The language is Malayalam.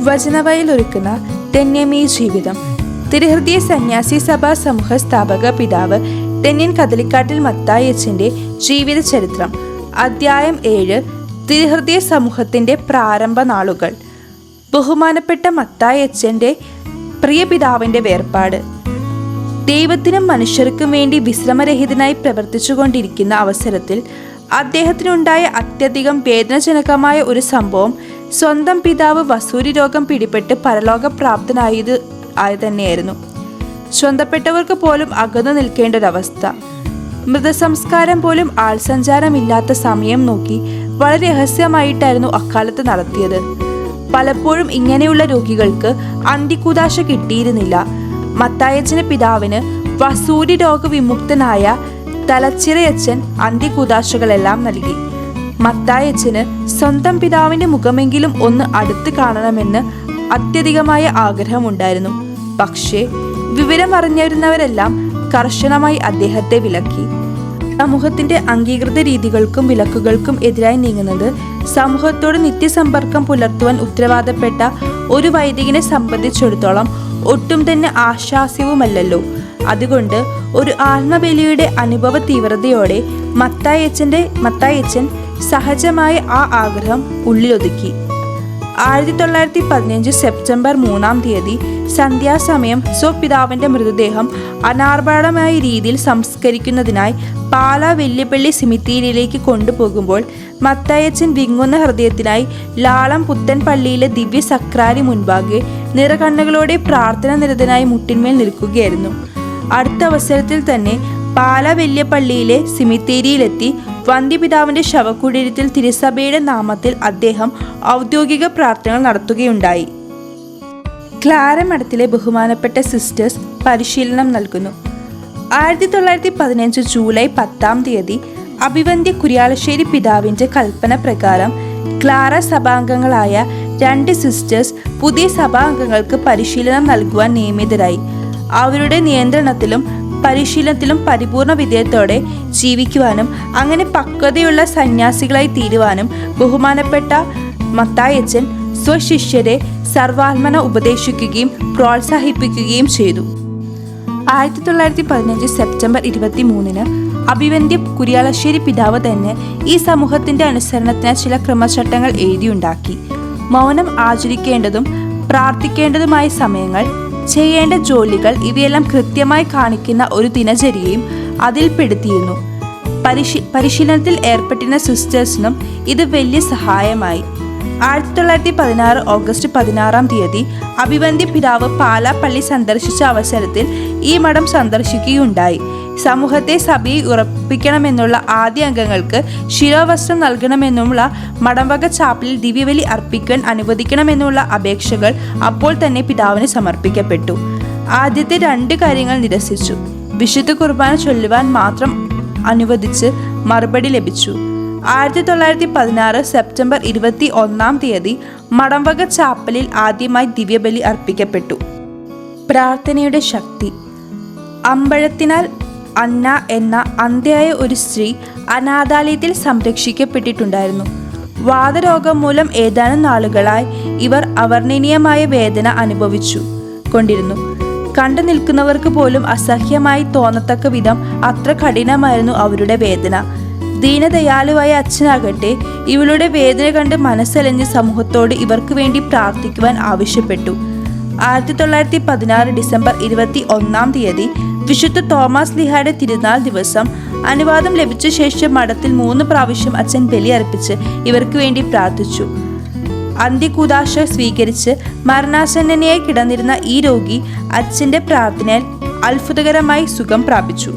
വചനവയിൽ ഒരുക്കുന്ന തെന്യമീ ജീവിതം. തിരുഹൃദയ സന്യാസി സഭാ സമൂഹ സ്ഥാപക പിതാവ് തെന്നിൻ കദലിക്കാട്ടിൽ മത്തായച്ചന്റെ ജീവിത ചരിത്രം. അദ്ധ്യായം ഏഴ് തിരുഹൃദയ സമൂഹത്തിന്റെ പ്രാരംഭ നാളുകൾ. ബഹുമാനപ്പെട്ട മത്തായച്ചന്റെ പ്രിയ പിതാവിന്റെ വേർപാട്. ദൈവത്തിനും മനുഷ്യർക്കും വേണ്ടി വിശ്രമരഹിതനായി പ്രവർത്തിച്ചുകൊണ്ടിരിക്കുന്ന അവസരത്തിൽ അദ്ദേഹത്തിനുണ്ടായ അത്യധികം വേദനജനകമായ ഒരു സംഭവം സ്വന്തം പിതാവ് വസൂരി രോഗം പിടിപെട്ട് പരലോകപ്രാപ്തനായത് ആയി തന്നെയായിരുന്നു സ്വന്തപ്പെട്ടവർക്ക് പോലും അകന്നു നിൽക്കേണ്ട ഒരവസ്ഥ മൃതസംസ്കാരം പോലും ആൾസഞ്ചാരമില്ലാത്ത സമയം നോക്കി വളരെ രഹസ്യമായിട്ടായിരുന്നു അക്കാലത്ത് നടത്തിയത്. പലപ്പോഴും ഇങ്ങനെയുള്ള രോഗികൾക്ക് അന്തിക്കുതാശ കിട്ടിയിരുന്നില്ല. മത്തായച്ചന് പിതാവിന് വസൂരി രോഗവിമുക്തനായ തലച്ചിറയച്ചൻ അന്ത്യകുതാശകളെല്ലാം നൽകി. മത്തായച്ചന് സ്വന്തം പിതാവിന്റെ മുഖമെങ്കിലും ഒന്ന് അടുത്ത് കാണണമെന്ന് അത്യധികമായ ആഗ്രഹമുണ്ടായിരുന്നു. പക്ഷേ വിവരം വിവരമറിഞ്ഞിരുന്നവരെല്ലാം കർശനമായി അദ്ദേഹത്തെ വിലക്കി. സമൂഹത്തിന്റെ അംഗീകൃത രീതികൾക്കും വിലക്കുകൾക്കും എതിരായി നീങ്ങുന്നത് സമൂഹത്തോട് നിത്യസമ്പർക്കം പുലർത്തുവാൻ ഉത്തരവാദപ്പെട്ട ഒരു വൈദികനെ സംബന്ധിച്ചിടത്തോളം ഒട്ടും തന്നെ ആശാസ്യവുമല്ലല്ലോ. അതുകൊണ്ട് ഒരു ആത്മബലിയുടെ അനുഭവ തീവ്രതയോടെ മത്തായച്ചന്റെ മത്തായച്ചൻ സഹജമായ ആ ആഗ്രഹം ഉള്ളിലൊതുക്കി. ആയിരത്തി തൊള്ളായിരത്തി പതിനഞ്ച് സെപ്റ്റംബർ മൂന്നാം തീയതി സന്ധ്യാസമയം സ്വപിതാവിന്റെ മൃതദേഹം അനാർഭാടമായ രീതിയിൽ സംസ്കരിക്കുന്നതിനായി പാല വെല്ലുപ്പള്ളി സിമിത്തീരിയിലേക്ക് കൊണ്ടുപോകുമ്പോൾ മത്തയച്ചൻ വിങ്ങുന്ന ഹൃദയത്തിനായി ലാളം പുത്തൻ പള്ളിയിലെ ദിവ്യ സക്രാരി മുൻപാകെ നിറകണ്ണുകളോടെ പ്രാർത്ഥന നിരതനായി മുട്ടിന്മേൽ നിൽക്കുകയായിരുന്നു. അടുത്ത അവസരത്തിൽ തന്നെ പാല വെല്ല്യപ്പള്ളിയിലെ പള്ളിയിലെ സിമിത്തേരിയിലെത്തി വന്ധ്യപിതാവിന്റെ ശവകുടീരത്തിൽ തിരുസഭയുടെ നാമത്തിൽ അദ്ദേഹം ഔദ്യോഗിക പ്രാർത്ഥനകൾ നടത്തുകയുണ്ടായി. ക്ലാരമഠത്തിലെ ബഹുമാനപ്പെട്ട സിസ്റ്റേഴ്സ് പരിശീലനം നൽകുന്നു. ആയിരത്തി തൊള്ളായിരത്തി പതിനഞ്ച് ജൂലൈ പത്താം തീയതി അഭിവന്ധ്യ കുര്യാളശ്ശേരി പിതാവിന്റെ കൽപ്പന പ്രകാരം ക്ലാര സഭാംഗങ്ങളായ രണ്ട് സിസ്റ്റേഴ്സ് പുതിയ സഭാംഗങ്ങൾക്ക് പരിശീലനം നൽകുവാൻ നിയമിതരായി. അവരുടെ നിയന്ത്രണത്തിലും പരിശീലനത്തിലും പരിപൂർണ വിധേയത്തോടെ ജീവിക്കുവാനും അങ്ങനെ പക്വതയുള്ള സന്യാസികളായി തീരുവാനും ബഹുമാനപ്പെട്ട മത്തായച്ചൻ സ്വശിഷ്യരെ സർവാത്മന ഉപദേശിക്കുകയും പ്രോത്സാഹിപ്പിക്കുകയും ചെയ്തു. ആയിരത്തി തൊള്ളായിരത്തി പതിനഞ്ച് സെപ്റ്റംബർ ഇരുപത്തി മൂന്നിന് അഭിവന്ധ്യ കുര്യാളശ്ശേരി പിതാവ് തന്നെ ഈ സമൂഹത്തിന്റെ അനുസരണത്തിന് ചില ക്രമചട്ടങ്ങൾ എഴുതിയുണ്ടാക്കി. മൗനം ആചരിക്കേണ്ടതും പ്രാർത്ഥിക്കേണ്ടതുമായ സമയങ്ങൾ ചെയ്യേണ്ട ജോലികൾ ഇവയെല്ലാം കൃത്യമായി കാണിക്കുന്ന ഒരു ദിനചര്യയും അതിൽ അതിൽപ്പെടുത്തിയിരുന്നു പരിശീ പരിശീലനത്തിൽ ഏർപ്പെട്ടിരുന്ന സിസ്റ്റേഴ്സിനും ഇത് വലിയ സഹായമായി. ആയിരത്തി തൊള്ളായിരത്തി പതിനാറ് ഓഗസ്റ്റ് പതിനാറാം തീയതി അഭിവന്തി പിതാവ് പാലാപ്പള്ളി സന്ദർശിച്ച അവസരത്തിൽ ഈ മഠം സന്ദർശിക്കുകയുണ്ടായി. സമൂഹത്തെ സഭയിൽ ഉറപ്പിക്കണമെന്നുള്ള ആദ്യ അംഗങ്ങൾക്ക് ശിരോവസ്ത്രം നൽകണമെന്നുള്ള മടംവക ചാപ്പലിൽ ദിവ്യബലി അർപ്പിക്കാൻ അനുവദിക്കണമെന്നുള്ള അപേക്ഷകൾ അപ്പോൾ തന്നെ പിതാവിന് സമർപ്പിക്കപ്പെട്ടു. ആദ്യത്തെ രണ്ട് കാര്യങ്ങൾ നിരസിച്ചു. വിശുദ്ധ കുർബാന ചൊല്ലുവാൻ മാത്രം അനുവദിച്ച് മറുപടി ലഭിച്ചു. ആയിരത്തി തൊള്ളായിരത്തി പതിനാറ് സെപ്റ്റംബർ ഇരുപത്തി ഒന്നാം തീയതി മടംവക ചാപ്പലിൽ ആദ്യമായി ദിവ്യബലി അർപ്പിക്കപ്പെട്ടു. പ്രാർത്ഥനയുടെ ശക്തി. അമ്പഴത്തിനാൽ അന്ന എന്ന അന്ധയായ ഒരു സ്ത്രീ അനാഥാലയത്തിൽ സംരക്ഷിക്കപ്പെട്ടിട്ടുണ്ടായിരുന്നു. വാതരോഗം മൂലം ഏതാനും നാളുകളായി ഇവർ അവർണനീയമായ വേദന അനുഭവിച്ചു കൊണ്ടിരുന്നു. കണ്ടു നിൽക്കുന്നവർക്ക് പോലും അസഹ്യമായി തോന്നത്തക്ക വിധം അത്ര കഠിനമായിരുന്നു അവരുടെ വേദന. ദീനദയാലുവായ അച്ഛനാകട്ടെ ഇവളുടെ വേദന കണ്ട് മനസ്സലഞ്ഞ് സമൂഹത്തോട് ഇവർക്ക് വേണ്ടി പ്രാർത്ഥിക്കുവാൻ ആവശ്യപ്പെട്ടു. ആയിരത്തി തൊള്ളായിരത്തി പതിനാറ് ഡിസംബർ ഇരുപത്തി ഒന്നാം തീയതി വിശുദ്ധ തോമസ് ലിഹായുടെ തിരുനാൾ ദിവസം അനുവാദം ലഭിച്ച ശേഷം മഠത്തിൽ മൂന്ന് പ്രാവശ്യം അച്ഛൻ ബലിയർപ്പിച്ച് ഇവർക്ക് വേണ്ടി പ്രാർത്ഥിച്ചു. അന്ത്യകൂദാശ സ്വീകരിച്ച് മരണാസന്നനയായി കിടന്നിരുന്ന ഈ രോഗി അച്ഛന്റെ പ്രാർത്ഥനയിൽ അത്ഭുതകരമായി സുഖം പ്രാപിച്ചു.